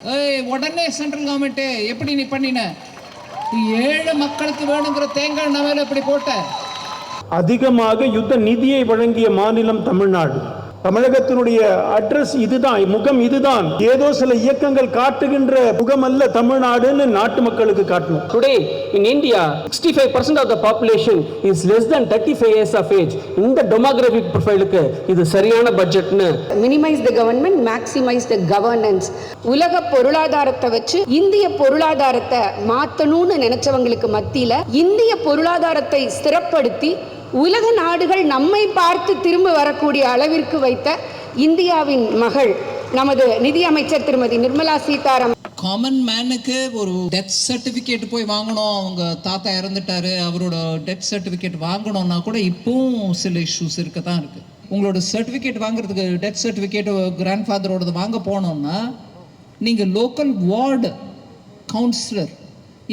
ஏய் உடனே central government எப்படி நீ பண்ணின? நீ மக்களுக்கு வேணுங்கிற தேங்காய் நவையில் எப்படி போட்ட? அதிகமாக யுத்த நிதியை வழங்கிய மாநிலம் தமிழ்நாடு. தமிழகத்தினுடைய அட்ரஸ் இதுதான் முகம் இதுதான். ஏதோ சில இயக்கங்கள் காட்டுகின்ற முகம் அல்ல தமிழ்நாடுன்னு நாட்டு மக்களுக்கு காட்டணும். Today in India, 65% of the population is less than 35 years of age. இந்த demographic ப்ரொஃபைலுக்கு இது சரியான பட்ஜெட்னு minimise the government maximise the governance உலக பொருளாதாரத்தை வச்சு இந்திய பொருளாதாரத்தை மாத்தணும்னு நினைச்சவங்களுக்கு மத்தியில இந்திய பொருளாதாரத்தை ஸ்திரப்படுத்தி உலக நாடுகள் நம்மை பார்த்து திரும்ப வரக்கூடிய அளவிற்கு வைத்த இந்தியாவின் மகள் நமது நிதியமைச்சர் திருமதி நிர்மலா சீதாராமன். காமன் மேனுக்கு ஒரு டெத் சர்டிஃபிகேட் போய் வாங்கணும். அவங்க தாத்தா இறந்துட்டாரு. அவரோட டெத் சர்டிஃபிகேட் வாங்கணும்னா கூட இப்பவும் சில இஷ்யூஸ் இருக்க தான் இருக்கு. உங்களோட சர்டிஃபிகேட் வாங்குறதுக்கு டெத் சர்டிஃபிகேட் கிராண்ட் ஃபாதரோடது வாங்க போனோம்னா நீங்கள் லோக்கல் வார்டு கவுன்சிலர்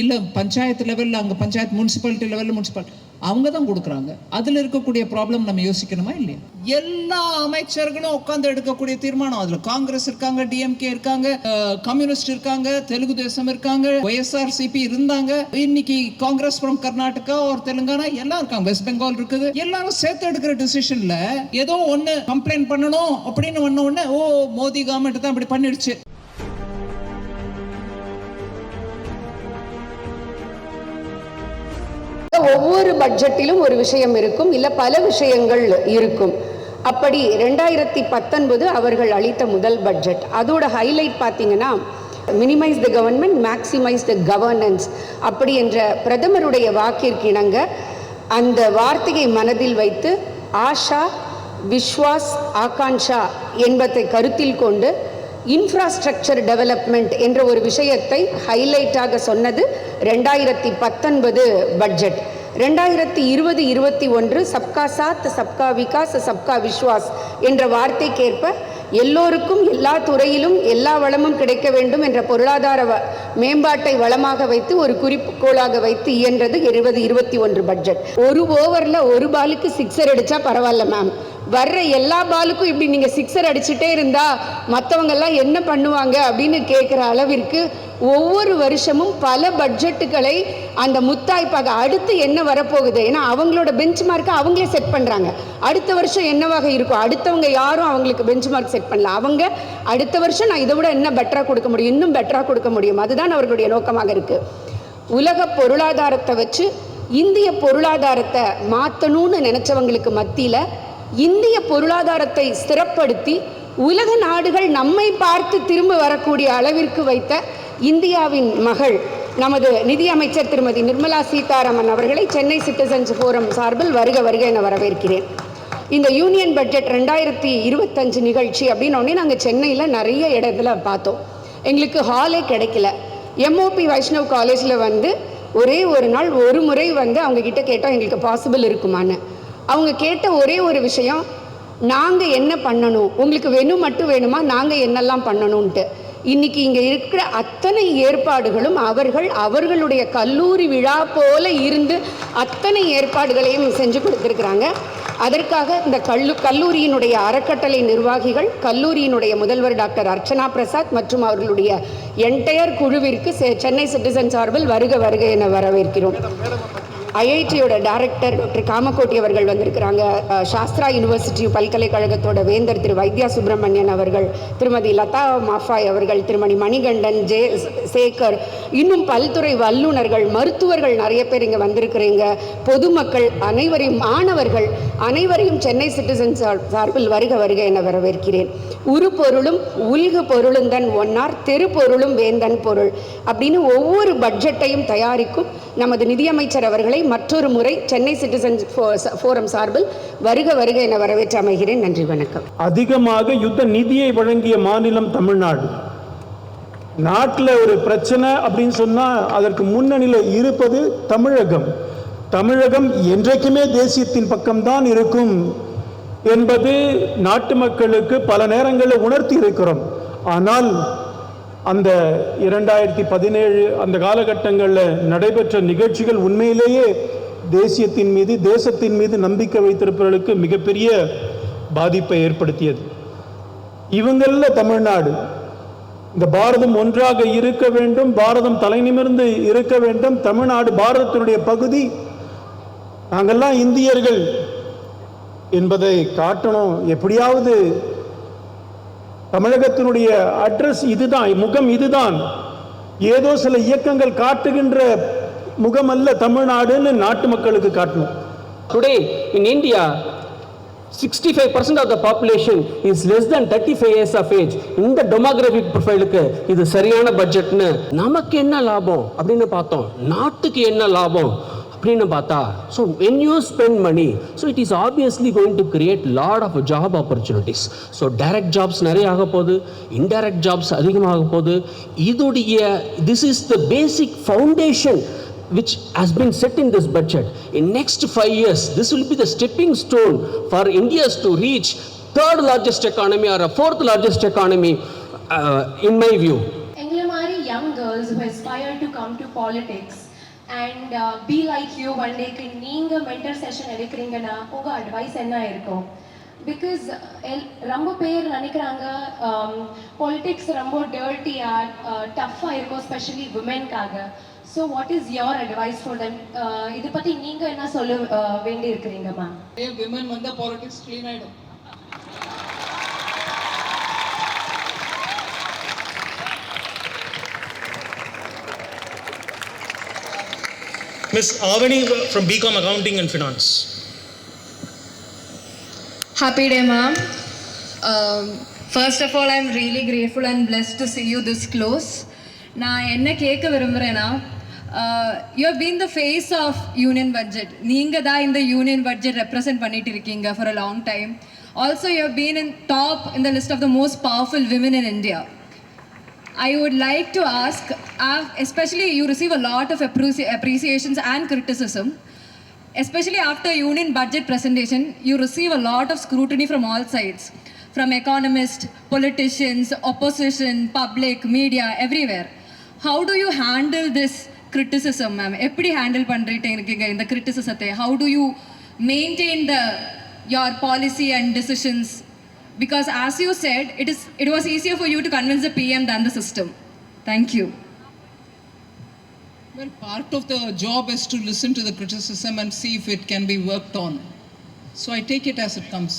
இல்லை பஞ்சாயத்து லெவலில் அங்கே பஞ்சாயத்து முனிசிபாலிட்டி லெவலில் முனிசிபாலிட்டி அவங்க தான் கொடுக்குறாங்க. அதில் இருக்கக்கூடிய ப்ராப்ளம் நம்ம யோசிக்கணுமா இல்லையா? எல்லா அமைச்சர்களும் உட்காந்து எடுக்கக்கூடிய தீர்மானம் அதில். காங்கிரஸ் இருக்காங்க டிஎம்கே இருக்காங்க அஹ், கம்யூனிஸ்ட் இருக்காங்க தெலுங்கு தேசம் இருக்காங்க ஒய்எஸ்ஆர் சிபி இருந்தாங்க. இன்னைக்கு காங்கிரஸ் ஃப்ரம் கர்நாடகா ஒரு தெலுங்கானா எல்லாம் இருக்காங்க. வெஸ்ட் பெங்கால் இருக்குது. எல்லாரும் சேர்த்து எடுக்கிற டிசிஷன்ல ஏதோ ஒன்று கம்ப்ளைண்ட் பண்ணணும் அப்படின்னு ஒன்று ஒன்று ஓ மோடி கவர்மெண்ட் தான் இப்படி பண்ணிடுச்சு. ஒவ்வொரு பட்ஜெட்டிலும் ஒரு விஷயம் இருக்கும் இல்லை பல விஷயங்கள் இருக்கும். அப்படி ரெண்டாயிரத்தி பத்தொன்பது அவர்கள் அளித்த முதல் பட்ஜெட். அதோட ஹைலைட் பார்த்தீங்கன்னா minimise the government maximise the governance அப்படி என்ற பிரதமருடைய வாக்கிற்கு இணங்க அந்த வார்த்தையை மனதில் வைத்து ஆஷா விஸ்வாஸ் ஆகாங்ஷா என்பதை கருத்தில் கொண்டு இன்ஃப்ராஸ்ட்ரக்சர் டெவலப்மெண்ட் என்ற ஒரு விஷயத்தை ஹைலைட்டாக சொன்னது ரெண்டாயிரத்தி பத்தொன்பது பட்ஜெட். ரெண்டாயிரத்தி இருபது இருபத்தி ஒன்று சப்கா சாத் சப்கா விகாஸ் சப்கா விஸ்வாஸ் என்ற வார்த்தைக்கேற்ப எல்லோருக்கும் எல்லா துறையிலும் எல்லா வளமும் கிடைக்க வேண்டும் என்ற பொருளாதார மேம்பாட்டை வளமாக வைத்து ஒரு குறிக்கோளாக வைத்து இயன்றது இருபது இருபத்தி ஒன்று பட்ஜெட் ஒரு ஓவரில் ஒரு பாலுக்கு சிக்ஸர் அடித்தா பரவாயில்ல மேம் வர்ற எல்லா பாலுக்கும் இப்படி நீங்கள் சிக்ஸர் அடிச்சுட்டே இருந்தால் மற்றவங்கெல்லாம் என்ன பண்ணுவாங்க அப்படின்னு கேட்குற அளவிற்கு ஒவ்வொரு வருஷமும் பல பட்ஜெட்டுகளை அந்த முத்தாய்ப்பாக அடுத்து என்ன வரப்போகுது? ஏன்னா அவங்களோட பெஞ்ச் மார்க்கை அவங்களே செட் பண்ணுறாங்க அடுத்த வருஷம் என்னவாக இருக்கும்? அடுத்தவங்க யாரும் அவங்களுக்கு பெஞ்ச் மார்க் செட் பண்ணல. அவங்க அடுத்த வருஷம் நான் இதை விட என்ன பெட்டராக கொடுக்க முடியும்? இன்னும் பெட்டராக கொடுக்க முடியும்? அதுதான் அவர்களுடைய நோக்கமாக இருக்குது உலக பொருளாதாரத்தை வச்சு இந்திய பொருளாதாரத்தை மாற்றணும்னு நினச்சவங்களுக்கு மத்தியில் இந்திய பொருளாதாரத்தை ஸ்திரப்படுத்தி உலக நாடுகள் நம்மை பார்த்து திரும்ப வரக்கூடிய அளவிற்கு வைத்த இந்தியாவின் மகள் நமது நிதியமைச்சர் திருமதி நிர்மலா சீதாராமன் அவர்களை சென்னை சிட்டிசன்ஸ் ஃபோரம் சார்பில் வருக வருக என வரவேற்கிறேன். இந்த யூனியன் பட்ஜெட் ரெண்டாயிரத்தி இருபத்தஞ்சு நிகழ்ச்சி அப்படின்னு நாங்கள் சென்னையில் நிறைய இடத்துல பார்த்தோம். எங்களுக்கு ஹாலே கிடைக்கல. எம்ஓபி வைஷ்ணவ் காலேஜில் வந்து ஒரே ஒரு நாள் ஒரு முறை வந்து அவங்க கேட்டால் எங்களுக்கு பாசிபிள் இருக்குமான்னு. அவங்க கேட்ட ஒரே ஒரு விஷயம் நாங்கள் என்ன பண்ணணும்? உங்களுக்கு வேணும் மட்டும் வேணுமா? நாங்கள் என்னெல்லாம் பண்ணணும்ன்ட்டு. இன்னைக்கு இங்கே இருக்கிற அத்தனை ஏற்பாடுகளும் அவர்கள் அவர்களுடைய கல்லூரி விழா போல இருந்து அத்தனை ஏற்பாடுகளையும் செஞ்சு கொடுத்துருக்குறாங்க. அதற்காக இந்த கல்லு கல்லூரியினுடைய அறக்கட்டளை நிர்வாகிகள் கல்லூரியினுடைய முதல்வர் டாக்டர் அர்ச்சனா பிரசாத் மற்றும் அவர்களுடைய என்டையர் குழுவிற்கு செ- சென்னை சிட்டிசன் சார்பில் வருக வருக என வரவேற்கிறோம். ஐஐடியோட டைரக்டர் டாக்டர் காமகோட்டி அவர்கள் வந்திருக்கிறாங்க. சாஸ்திரா யூனிவர்சிட்டி பல்கலைக்கழகத்தோட வேந்தர் திரு வைத்யா சுப்பிரமணியன் அவர்கள் திருமதி லதா மாஃபாய் அவர்கள் திருமதி மணிகண்டன் ஜே சேகர் இன்னும் பல்துறை வல்லுநர்கள் மருத்துவர்கள் நிறைய பேர் இங்கே வந்திருக்கிறீங்க. பொதுமக்கள் அனைவரையும் மாணவர்கள் அனைவரையும் சென்னை சிட்டிசன் சார்பில் வருக வருக என வரவேற்கிறேன். உரு பொருளும் உல்கு பொருளுந்தன் ஒன்னார் தெரு பொருளும் வேந்தன் பொருள் அப்படின்னு ஒவ்வொரு பட்ஜெட்டையும் தயாரிக்கும் நமது நிதியமைச்சர் அவர்களை மற்றொரு முறை சென்னை சிட்டிசன் ஃபோரம் சார்பில் வருக வருக என வரவேற்று அமைகிறேன். நன்றி வணக்கம். அதிகமாக யுத்த நிதியை வழங்கிய மாநிலம் தமிழ்நாடு. நாட்டில் ஒரு பிரச்சனை அப்படின்னு சொன்னா அதற்கு முன்னணியில் இருப்பது தமிழகம். தமிழகம் என்றைக்குமே தேசியத்தின் பக்கம்தான் இருக்கும் என்பது நாட்டு மக்களுக்கு பல நேரங்களில் உணர்த்தி இருக்கிறோம். ஆனால் அந்த இரண்டாயிரத்தி பதினேழு அந்த காலகட்டங்களில் நடைபெற்ற நிகழ்ச்சிகள் உண்மையிலேயே தேசியத்தின் மீது தேசத்தின் மீது நம்பிக்கை வைத்திருப்பவர்களுக்கு மிகப்பெரிய பாதிப்பை ஏற்படுத்தியது. இவங்களில் தமிழ்நாடு. இந்த பாரதம் ஒன்றாக இருக்க வேண்டும் பாரதம் தலை நிமிர்ந்து இருக்க வேண்டும். தமிழ்நாடு பாரதத்தினுடைய பகுதி. நாங்கெல்லாம் இந்தியர்கள். என்பதை காட்டணும். எப்படியாவது தமிழகத்தினுடைய அட்ரஸ் இதுதான் முகம் இதுதான். ஏதோ சில இயக்கங்கள் காட்டுகின்ற முகம் அல்ல தமிழ்நாடுன்னு நாட்டு மக்களுக்கு காட்டணும். Today in five 65% of the population is less than 35 years of age. இந்த demographic profileக்கு இது சரியான பட்ஜெட்னு நமக்கு என்ன லாபம் அப்படின்னு பார்த்தோம். நாட்டுக்கு என்ன லாபம்? அப்படின்னு பார்த்தா so when you spend money so it is obviously going to create lot of job opportunities so direct jobs நிறைய ஆக போகுது இன்டைரக்ட் ஜாப்ஸ் அதிகமாக போகுது இதுடைய this is the basic foundation which has been set in this budget. In next five years, this will be the stepping stone for India's to reach third largest economy or a fourth largest economy, uh, in my view. எங்களை மாதிரி young girls who aspire to come to politics and be like you one டேக்கு நீங்கள் mentor session எடுக்கிறீங்கன்னா உங்கள் advice என்ன இருக்கும்? Because uh, L ரொம்ப பேர் நினைக்கிறாங்க um, பொலிட்டிக்ஸ் ரொம்ப டேர்ட்டியாக டஃப்பாக uh, இருக்கும் specially விமென்காக so what is your advice for them இதை பற்றி நீங்கள் என்ன சொல்ல uh, வேண்டி இருக்கிறீங்க மேம் விமன் வந்தா பாலிடிக்ஸ் க்ளீன் ஆகிடும் miss Avani from BCom accounting and finance happy day ma'am first of all I am really grateful and bless to see you this close நான் என்ன கேட்க விரும்புகிறேன்னா you have been the face of union budget நீங்கள் தான் இந்த union budget represent பண்ணிட்டு இருக்கீங்க for a long time also you have been in top in the list of the most powerful women in India I would like to ask, uh, especially you receive a lot of appreci- appreciations and criticism. Especially after union budget presentation, you receive a lot of scrutiny from all sides, from economists, politicians, opposition, public, media, everywhere. How do you handle this criticism, ma'am? எப்படி handle பண்ணிட்டு இருக்கீங்க இந்த criticism How do you maintain the your policy and decisions Because as you said it is it was easier for you to convince the pm than the system thank you Well, part of the job is to listen to the criticism and see if it can be worked on. So I take it as it comes.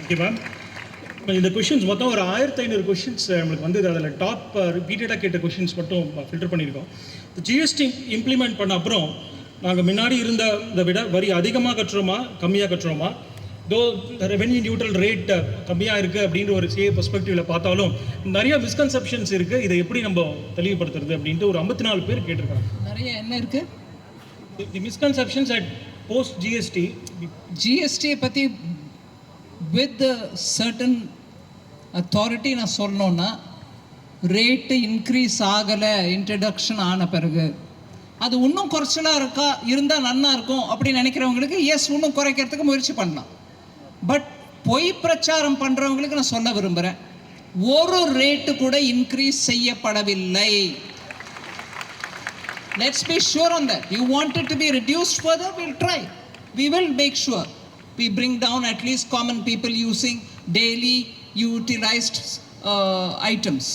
Okay ma'am இந்த questions மொத்தம் ஒரு ஆயிரத்தி ஐநூறு questions நம்மளுக்கு வந்து அதில் top ரிப்பீட்டடாக கேட்ட கொஷின்ஸ் மட்டும் ஃபில்டர் பண்ணியிருக்கோம் ஜிஎஸ்டி இம்ப்ளிமெண்ட் பண்ண அப்புறம் நாங்கள் முன்னாடி இருந்த இதை விட வரி அதிகமாக கட்டுறோமா கம்மியாக கட்டுறோமா தோ ரெவென்யூ நியூட்ரல் ரேட் கம்மியாக இருக்குது அப்படின்ற ஒரு சிஏ பெர்ஸ்பெக்டிவில் பார்த்தாலும் நிறைய மிஸ்கன்செப்ஷன்ஸ் இருக்குது இதை எப்படி நம்ம தெளிவுபடுத்துறது அப்படின்ட்டு ஒரு ஐம்பத்தி நாலு பேர் கேட்டிருக்காங்க. நிறைய என்ன இருக்கு? The misconceptions at post GST ஜிஎஸ்டியை பற்றி வித் சர்டன் அத்தாரிட்டி நான் சொல்லணுன்னா ரேட்டு இன்க்ரீஸ் ஆகலை இன்ட்ரடக்ஷன் ஆன பிறகு. அது இன்னும் குறைச்சலாக இருக்கா இருந்தால் நன்னா இருக்கும் அப்படின்னு நினைக்கிறவங்களுக்கு எஸ் இன்னும் குறைக்கிறதுக்கு முயற்சி பண்ணலாம். பட் பொய் பிரச்சாரம் பண்ணுறவங்களுக்கு நான் சொல்ல விரும்புகிறேன் ஒரு ரேட்டு கூட இன்க்ரீஸ் செய்யப்படவில்லை let's be sure on that you want to be reduce further will try we will make sure we bring down at least common people using daily daily items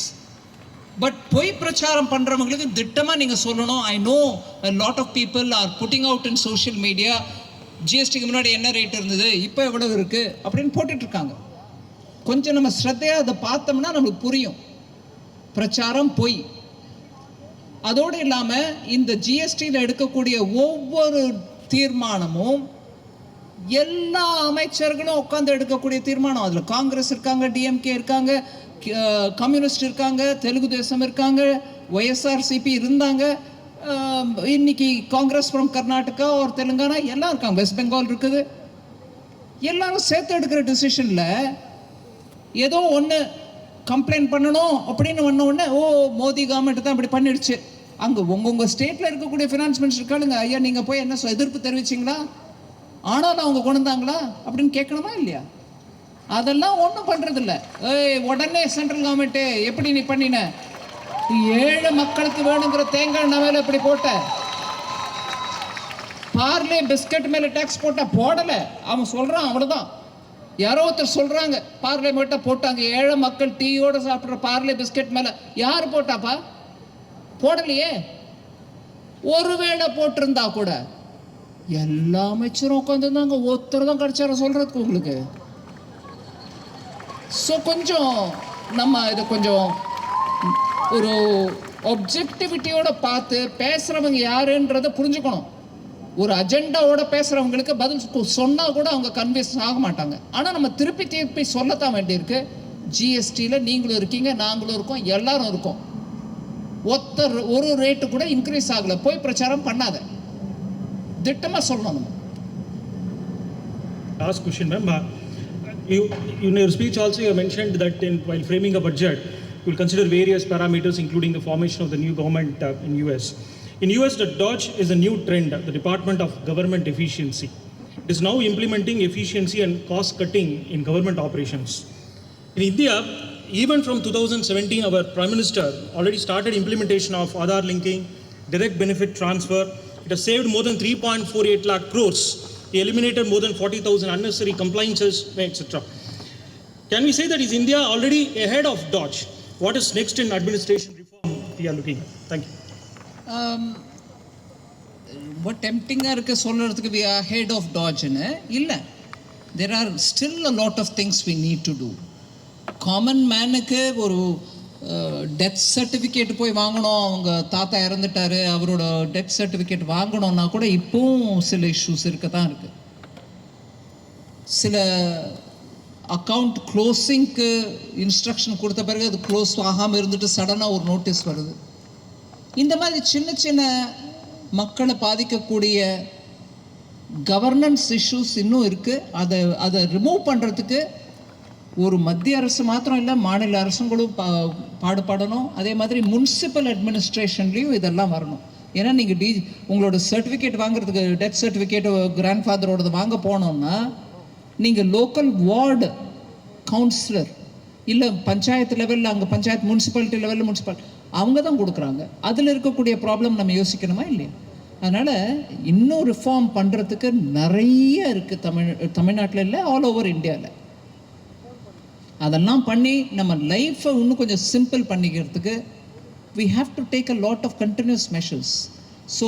but பொய் பிரச்சாரம் பண்ணுறவங்களுக்கு திட்டமாக நீங்கள் சொல்லணும் I know lot of people are putting out in social media ஜிஎஸ்டிக்கு முன்னாடி என்ன rate இருந்தது? இப்போ எவ்வளவு இருக்குது அப்படின்னு போட்டுட்ருக்காங்க. கொஞ்சம் நம்ம ஸ்ரத்தையாக அதை பார்த்தோம்னா நம்மளுக்கு புரியும். பிரச்சாரம் பொய். அதோடு இல்லாமல் இந்த ஜிஎஸ்டியில் எடுக்கக்கூடிய ஒவ்வொரு தீர்மானமும் எல்லா அமைச்சர்களும் உட்காந்து எடுக்கக்கூடிய தீர்மானம். அதில் காங்கிரஸ் இருக்காங்க டிஎம்கே இருக்காங்க கம்யூனிஸ்ட் இருக்காங்க தெலுங்கு தேசம் இருக்காங்க ஒய்எஸ்ஆர்சிபி இருந்தாங்க. இன்னைக்கு காங்கிரஸ் ஃப்ரம் கர்நாடகா ஒரு தெலுங்கானா எல்லாம் இருக்காங்க. வெஸ்ட் பெங்கால் இருக்குது. எல்லாரும் சேர்த்து எடுக்கிற டிசிஷனில் ஏதோ ஒன்று கம்ப்ளைண்ட் பண்ணணும் அப்படின்னு ஒன்று ஒன்று ஓ மோடி கவர்மெண்ட் தான் இப்படி பண்ணிடுச்சு. அங்கே உங்கள் உங்கள் ஸ்டேட்டில் இருக்கக்கூடிய ஃபினான்ஸ் மினிஸ்டர் கேளுங்க ஐயா நீங்கள் போய் என்ன எதிர்ப்பு தெரிவிச்சிங்களா? ஆனாலும் அவங்க கொண்டு வந்தாங்களா? அப்படின்னு கேட்கணுமா இல்லையா? அதெல்லாம் ஒன்றும் பண்ணுறதில்ல ஏய் உடனே சென்ட்ரல் கவர்மெண்ட்டு எப்படி நீ பண்ணின? ஏழு மக்களுக்கு வேணுங்கிற தேங்காய் எண்ணெய் மேலே இப்படி போட்ட பார்லே பிஸ்கட் மேலே டேக்ஸ் போட்ட போடலை. அவன் சொல்கிறான் அவ்வளோதான் யாரோ ஒருத்தர் சொல்றாங்க மட்டும் போட்டாங்க. ஏழை மக்கள் டீயோட சாப்பிட்ற பார்லே பிஸ்கெட் மேல. யார் போட்டாப்பா? போடலையே. ஒருவேளை போட்டிருந்தா கூட. எல்லா அமைச்சரும் உட்காந்துருந்தாங்க ஒருத்தர் தான் கிடைச்சார சொல்றதுக்கு உங்களுக்கு? ஸோ கொஞ்சம் நம்ம இதை கொஞ்சம் ஒரு ஒப்ஜெக்டிவிட்டியோட பார்த்து பேசுறவங்க யாருன்றதை புரிஞ்சுக்கணும். ஒரு அஜெண்டாவோட பேசுறவங்களுக்கு பதில் சொன்னால் சொன்னா கூட அவங்க கன்வின்ஸ் ஆக மாட்டாங்க. ஆனா நம்ம திருப்பி திருப்பி சொல்லத்தான் வேண்டியிருக்கு. ஜிஎஸ்டியில் நீங்களும் இருக்கீங்க நாங்களும் இருக்கோம் எல்லாரும் இருக்கோம். ஒருத்தர் ஒரு ரேட்டு கூட இன்க்ரீஸ் ஆகல. போய் பிரச்சாரம் பண்ணாத. திட்டமா சொல்லணும் நம்ம. Question ma'am ma'am. You You, in your speech also, you mentioned that in, while framing a budget, will consider various parameters, including the formation of the new government uh, in US. In US, the Dodge is a new trend, the Department of Government Efficiency. It is now implementing efficiency and cost cutting in government operations. In India, even from 2017, our Prime Minister already started implementation of Aadhaar linking, direct benefit transfer. It has saved more than 3.48 lakh crores. He eliminated more than 40,000 unnecessary compliances, etc. Can we say that is India already ahead of Dodge? What is next in administration reform we are looking at? Thank you. ரொம்ப டெம்டிங்காக இருக்க சொல்கிறதுக்கு we are head of டாஜ்னு இல்லை there are still a lot of things we need to do common மேனுக்கு ஒரு death certificate போய் வாங்கணும் அவங்க தாத்தா இறந்துட்டாரு அவரோட டெத் சர்டிஃபிகேட் வாங்கணும்னா கூட இப்போவும் சில இஷ்யூஸ் இருக்க தான் இருக்குது சில அக்கவுண்ட் க்ளோஸிங்க்கு இன்ஸ்ட்ரக்ஷன் கொடுத்த பிறகு அது க்ளோஸ் ஆகாமல் இருந்துட்டு சடனாக ஒரு நோட்டீஸ் வருது. இந்த மாதிரி சின்ன சின்ன மக்களை பாதிக்கக்கூடிய கவர்னன்ஸ் இஷ்யூஸ் இன்னும் இருக்குது அதை அதை ரிமூவ் பண்ணுறதுக்கு ஒரு மத்திய அரசு மாத்திரம் இல்லை மாநில அரசுங்களும் பா பாடுபடணும். அதே மாதிரி முனிசிபல் அட்மினிஸ்ட்ரேஷன்லேயும் இதெல்லாம் வரணும். ஏன்னா நீங்கள் டி உங்களோட சர்டிஃபிகேட் வாங்குறதுக்கு டெத் சர்டிஃபிகேட் கிராண்ட் ஃபாதரோடது வாங்க போனோம்னா நீங்கள் லோக்கல் வார்டு கவுன்சிலர் இல்லை பஞ்சாயத்து லெவலில் அங்கே பஞ்சாயத்து முனிசிபாலிட்டி லெவலில் முனிசிபால் அவங்க தான் கொடுக்குறாங்க. அதில் இருக்கக்கூடிய ப்ராப்ளம் நம்ம யோசிக்கணுமா இல்லையா? அதனால் இன்னும் ரிஃபார்ம் பண்ணுறதுக்கு நிறைய இருக்குது தமிழ் தமிழ்நாட்டில் இல்லை ஆல் ஓவர் இந்தியாவில் அதெல்லாம் பண்ணி நம்ம லைஃப்பை இன்னும் கொஞ்சம் சிம்பிள் பண்ணிக்கிறதுக்கு we have to take a lot of continuous measures so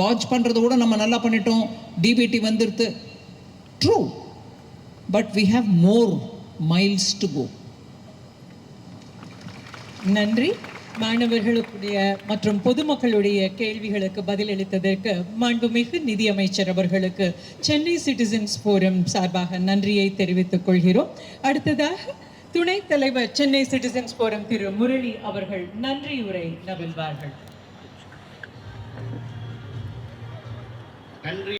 டாஜ் பண்ணுறத கூட நம்ம நல்லா பண்ணிட்டோம். டிபிடி வந்துடுது true but we have more miles to go நன்றி. மாணவர்களுடைய மற்றும் பொதுமக்களுடைய கேள்விகளுக்கு பதிலளித்ததற்கு மாண்புமிகு நிதியமைச்சர் அவர்களுக்கு சென்னை சிட்டிசன்ஸ் ஃபோரம் சார்பாக நன்றியை தெரிவித்துக் கொள்கிறோம். அடுத்ததாக துணைத் தலைவர் சென்னை சிட்டிசன்ஸ் ஃபோரம் திரு முரளி அவர்கள் நன்றியுரை நவில்வார்கள்